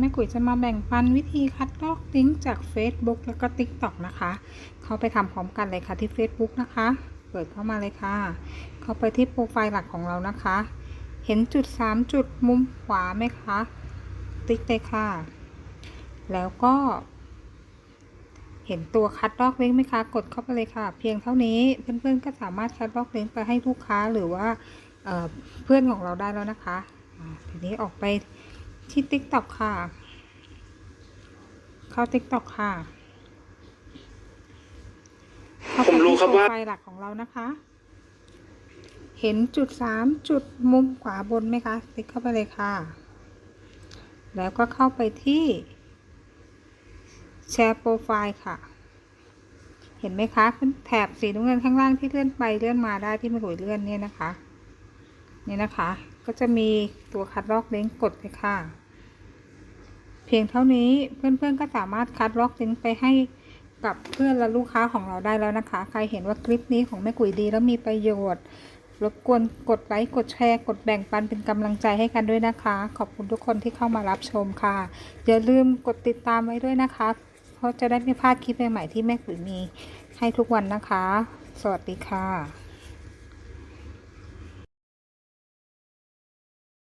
แม่กุ๋ยจะมาแบ่งปันวิธีคัดลอกลิงก์จาก Facebook แล้วก็ TikTok นะคะ เข้าไปทำพร้อมกันเลยค่ะที่ Facebook นะคะ เปิดเข้ามาเลยค่ะ เข้าไปที่โปรไฟล์หลักของเรานะคะ เห็นจุด 3 จุดมุมขวาไหมคะ ติ๊กเลยค่ะ แล้วก็ เห็นตัวคัดลอกลิงก์ไหมคะ กดเข้าไปเลยค่ะ เพียงเท่านี้เพื่อนๆก็สามารถคัดลอกลิงก์ไปให้ลูกค้าหรือว่าเเพื่อนของเราได้แล้วนะคะทีนี้ออกไป ที่ TikTok ค่ะ เข้า TikTok ค่ะเข้าไปผมรู้ที่ครับว่าโปรไฟล์หลักของเรานะคะ เห็นจุดสามจุดมุมขวาบนไหมคะ ติ๊กเข้าไปเลยค่ะ แล้วก็เข้าไปที่แชร์โปรไฟล์ค่ะ เห็นไหมคะเป็นแถบสีน้ำเงินข้างล่างที่เลื่อนไปเลื่อนมาได้ที่ไม่หวยเลื่อนเนี่ยนะคะ นี่นะคะ ก็จะมีตัวคัดลอกลิงก์กดเลยค่ะเพียงเท่านี้เพื่อนๆก็สามารถคัดลอกลิงก์ไปให้กับเพื่อนและลูกค้าของเราได้แล้วนะคะ ใครเห็นว่าคลิปนี้ของแม่กุ๋ยดีแล้วมีประโยชน์รบกวนกดไลค์กดแชร์ กดแบ่งปันเป็นกำลังใจให้กันด้วยนะคะ ขอบคุณทุกคนที่เข้ามารับชมค่ะ อย่าลืมกดติดตามไว้ด้วยนะคะ เพราะจะได้ไม่พลาดคลิปใหม่ๆที่แม่กุ๋ยมีให้ทุกวันนะคะ สวัสดีค่ะ